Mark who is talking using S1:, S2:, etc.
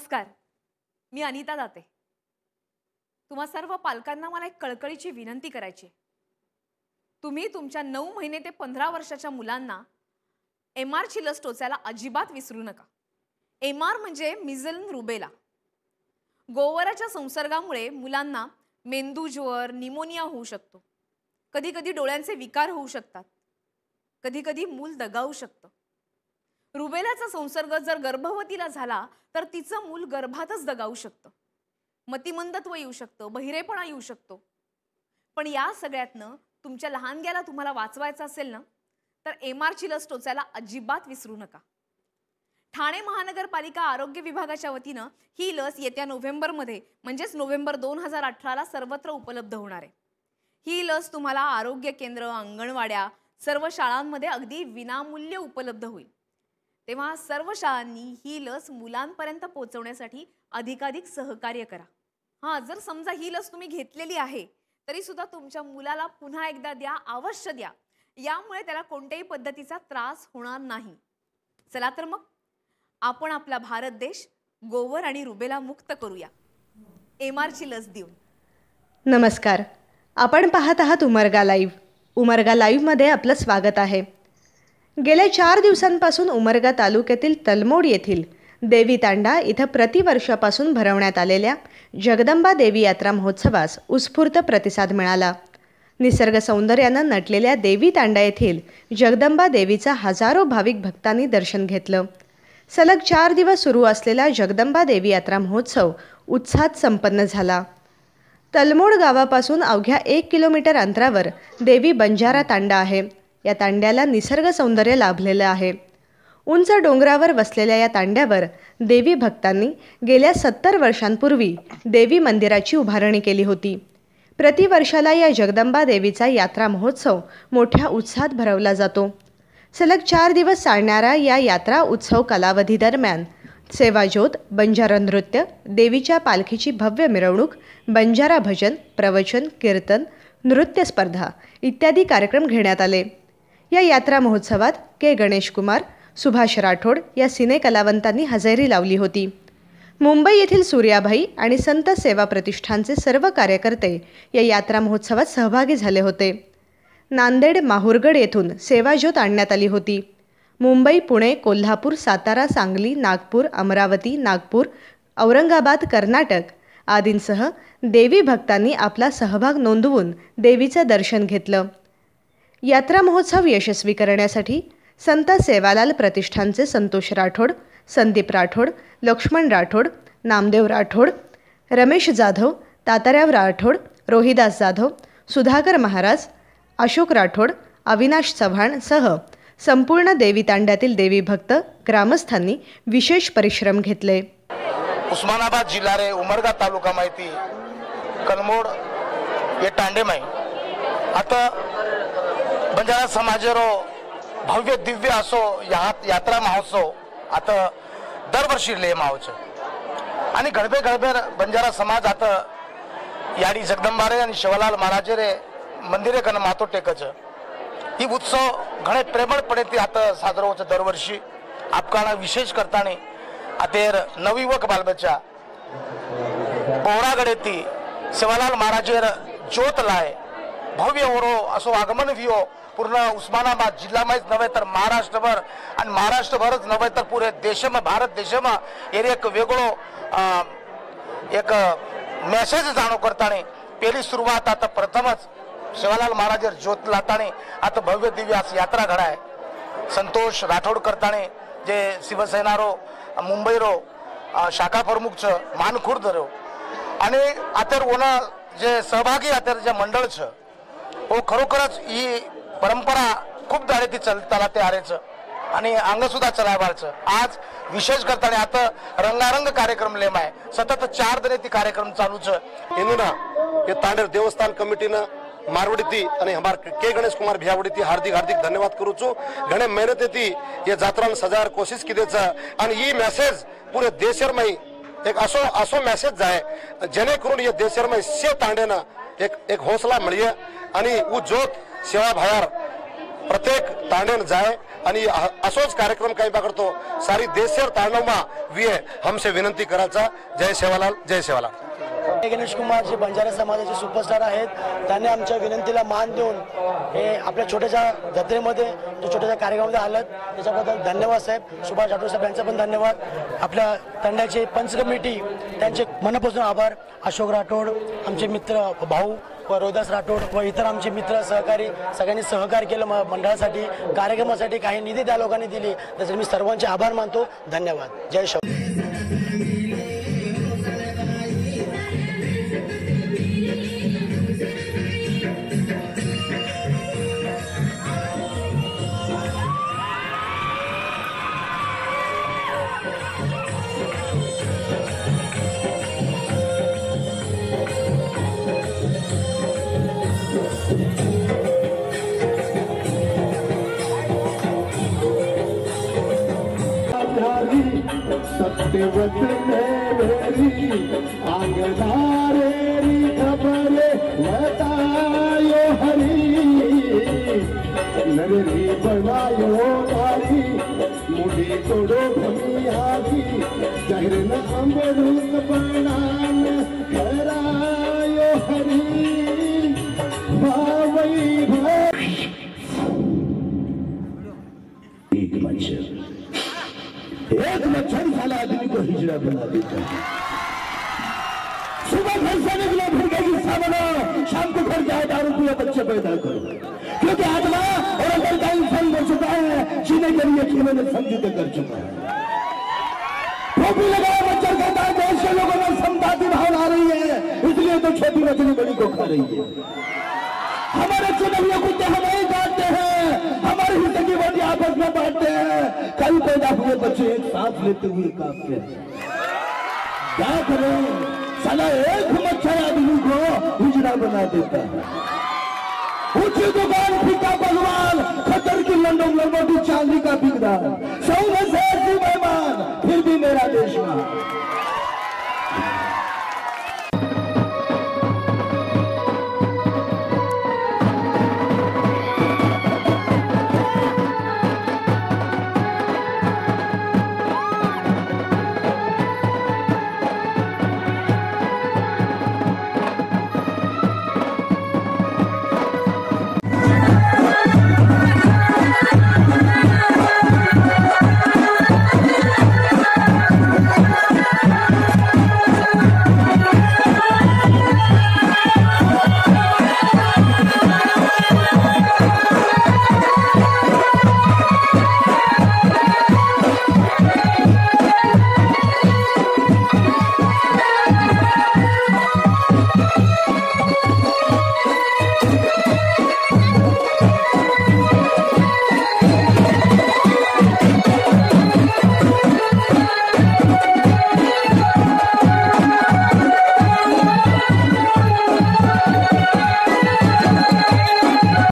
S1: नमस्कार मी अनिता दाते. तुम्हा सर्व पालकांना मला एक कळकळीची विनंती करायची तुम्ही तुमच्या नऊ महिने ते पंधरा वर्षाच्या मुलांना एम आरची लस टोचायला अजिबात विसरू नका. एम आर म्हणजे मिझल रुबेला. गोवराच्या संसर्गामुळे मुलांना मेंदूज्वर निमोनिया होऊ शकतो. कधी कधी डोळ्यांचे विकार होऊ शकतात. कधीकधी मूल दगावू शकतं. रुबेलाचा संसर्ग जर गर्भवतीला झाला तर तिचं मूल गर्भातच दगावू शकतं. मतिमंदत्व येऊ शकतं बहिरेपणा येऊ शकतो. पण या सगळ्यातनं तुमच्या लहानग्याला तुम्हाला वाचवायचं असेल ना तर एम आरची लस टोचायला अजिबात विसरू नका. ठाणे महानगरपालिका आरोग्य विभागाच्या वतीनं ही लस येत्या नोव्हेंबरमध्ये म्हणजेच नोव्हेंबर दोन हजार अठराला सर्वत्र उपलब्ध होणार आहे. ही लस तुम्हाला आरोग्य केंद्र अंगणवाड्या सर्व शाळांमध्ये अगदी विनामूल्य उपलब्ध होईल. तेव्हा सर्व शाळांनी ही लस मुलांपर्यंत पोहोचवण्यासाठी अधिकाधिक सहकार्य करा. हां जर समजा ही लस तुम्ही घेतलेली आहे तरी सुद्धा तुमच्या मुलाला पुन्हा एकदा द्या अवश्य द्या. यामुळे त्याला कोणत्याही पद्धतीचा त्रास होणार नाही. चला तर मग आपण आपला भारत देश गोवर आणि रुबेला मुक्त करूया. एम आरची लस देऊन.
S2: नमस्कार. आपण पाहत आहात उमरगा लाईव्ह. उमरगा लाईव्हमध्ये आपलं स्वागत आहे. गेल्या चार दिवसांपासून उमरगा तालुक्यातील तलमोड येथील देवी तांडा इथं प्रतिवर्षापासून भरवण्यात आलेल्या जगदंबा देवी यात्रा महोत्सवास उत्स्फूर्त प्रतिसाद मिळाला. निसर्ग सौंदर्यानं नटलेल्या देवी तांडा येथील जगदंबा देवीचा हजारो भाविक भक्तांनी दर्शन घेतलं. सलग चार दिवस सुरू असलेला जगदंबा देवी यात्रा महोत्सव उत्साहात संपन्न झाला. तलमोड गावापासून अवघ्या एक किलोमीटर अंतरावर देवी बंजारा तांडा आहे. या तांड्याला निसर्ग सौंदर्य लाभलेलं आहे. उंच डोंगरावर वसलेल्या या तांड्यावर देवी भक्तांनी गेल्या सत्तर वर्षांपूर्वी देवी मंदिराची उभारणी केली होती. प्रतिवर्षाला या जगदंबा देवीचा यात्रा महोत्सव मोठ्या उत्साहात भरवला जातो. सलग चार दिवस चालणाऱ्या या यात्रा उत्सव कालावधीदरम्यान सेवाज्योत बंजारा नृत्य देवीच्या पालखीची भव्य मिरवणूक बंजारा भजन प्रवचन कीर्तन नृत्य स्पर्धा इत्यादी कार्यक्रम घेण्यात आले. या यात्रा महोत्सवात के गणेश कुमार सुभाष राठोड या सिने कलावंतांनी हजेरी लावली होती. मुंबई येथील सूर्याभाई आणि संत सेवा प्रतिष्ठानचे सर्व कार्यकर्ते या यात्रा महोत्सवात सहभागी झाले होते. नांदेड माहूरगड येथून सेवाज्योत आणण्यात आली होती. मुंबई पुणे कोल्हापूर सातारा सांगली नागपूर अमरावती नागपूर औरंगाबाद कर्नाटक आदींसह देवी भक्तांनी आपला सहभाग नोंदवून देवीचं दर्शन घेतलं. यात्रा महोत्सव यशस्वी करण्यासाठी संत सेवालाल प्रतिष्ठानचे संतोष राठोड संदीप राठोड लक्ष्मण राठोड नामदेव राठोड रमेश जाधव ताताराव राठोड रोहिदास जाधव सुधाकर महाराज अशोक राठोड अविनाश चव्हाण सह संपूर्ण देवी तांड्यातील देवी भक्त ग्रामस्थांनी विशेष परिश्रम घेतले.
S3: उस्मानाबाद जिल्हा रे उमरगा तालुका माहिती कलमोड हे तांडे माही आता म्हणजे बंजारा समाजेरो भव्य दिव्य असो या यात्रा महोत्सव आता दरवर्षी ले मावचं आणि गडबे गडबे बंजारा समाज आता याडी जगदंबारे आणि शिवलाल महाराजे रे मंदिरे कन मातो टेकच. ही उत्सव घणे प्रेमळपणे ती आता साजरा होतं दरवर्षी. आपकाना विशेष करताना आतेर नवयुवक बालबच्चा. पोहरागडे ती शिवालाल महाराजेर ज्योत लाय. भव्य होरो असो आगमन वियो पूर्ण उस्मानाबाद जिल्हामध्येच नव्हे तर महाराष्ट्रभर आणि महाराष्ट्रभरच नव्हे तर पुरे देशम भारत देशमा हे एक वेगळो एक मेसेज जाणो करताना पहिली सुरुवात आता प्रथमच शिवालाल महाराज ज्योत लाताने आता भव्य दिव्य असं यात्रा घडाय संतोष राठोड करताने जे शिवसेनारो मुंबई रो शाखा प्रमुख छ मानखुर्द रो आणि आतर ओना जे सहभागी आतर जे मंडळ छ हो खरोखरच ही परंपरा खूप दाडे ती चलताला ते आरेचं आणि अंगसुद्धा चलाय बाळचं आज विशेष करताना आता रंगारंग कार्यक्रम लेम आहे. सतत चार दिने ती कार्यक्रम चालूच.
S4: हिंदूना हे तांडेर देवस्थान कमिटीनं मारवडीती आणि हमार के गणेश कुमार भियावडीती हार्दिक हार्दिक धन्यवाद करूचू घणे मेहनत येती हे जात्रान सजावर कोशिश किदेचा. आणि ही मेसेज पुरे देशर एक असो असो मेसेज जाय. जेणेकरून या हे से तांडेनं एक एक हौसला मिळये. आणि उ सेवा भायार. प्रत्येक तांडेन जाय आणि असोच कार्यक्रम काही पकडतो सारी देशेर तांडवमा विये. हमसे विनंती करायचा. जय सेवालाल जय सेवालाल.
S5: गणेश कुमार जे बंजारा समाजाचे सुपरस्टार आहेत त्यांनी आमच्या विनंतीला मान देऊन हे आपल्या छोट्याशा जत्रेमध्ये छोट्याशा कार्यक्रमामध्ये आलं त्याच्याबद्दल धन्यवाद साहेब. सुभाष राठोड साहेब यांचा पण धन्यवाद. आपल्या तंड्याचे पंच कमिटी त्यांचे मनापासून आभार. अशोक राठोड आमचे मित्र भाऊ रोहिदास राठोड व इतर आमचे मित्र सहकारी सगळ्यांनी सहकार्य केलं म- मंडळासाठी कार्यक्रमासाठी काही निधी त्या लोकांनी दिली. त्यासाठी मी सर्वांचे आभार मानतो. धन्यवाद. जय शब
S6: وقت نے بھری اگدارے کی خبر لتا ہے ہری ننھی پایا او تاری مڈی توڑ بھیا देता है सुबह घर से निकलो, फिर गई बनो शाम को घर जाए, दारू पिए बच्चे पैदा करो। क्योंकि आत्मा और अंदर का इंसान बन चुका है, जीने के लिए खेलों ने समझौते कर चुका है। टोपी खाता है के लोगों में संपाति भाव आ रही है, इसलिए तो छोटी मछली बड़ी को खा रही है। हमारे चुनौतियों कुत्ते ही काटते हैं, हमारे हिस्से की वजह आपस में बांटते हैं। कल पैदा हुए बच्चे एक सांस लेते हुए कांपते हैं। क्या करें साला एक मच्छर आदमी को हिजड़ा बना देता है ऊंची दुकान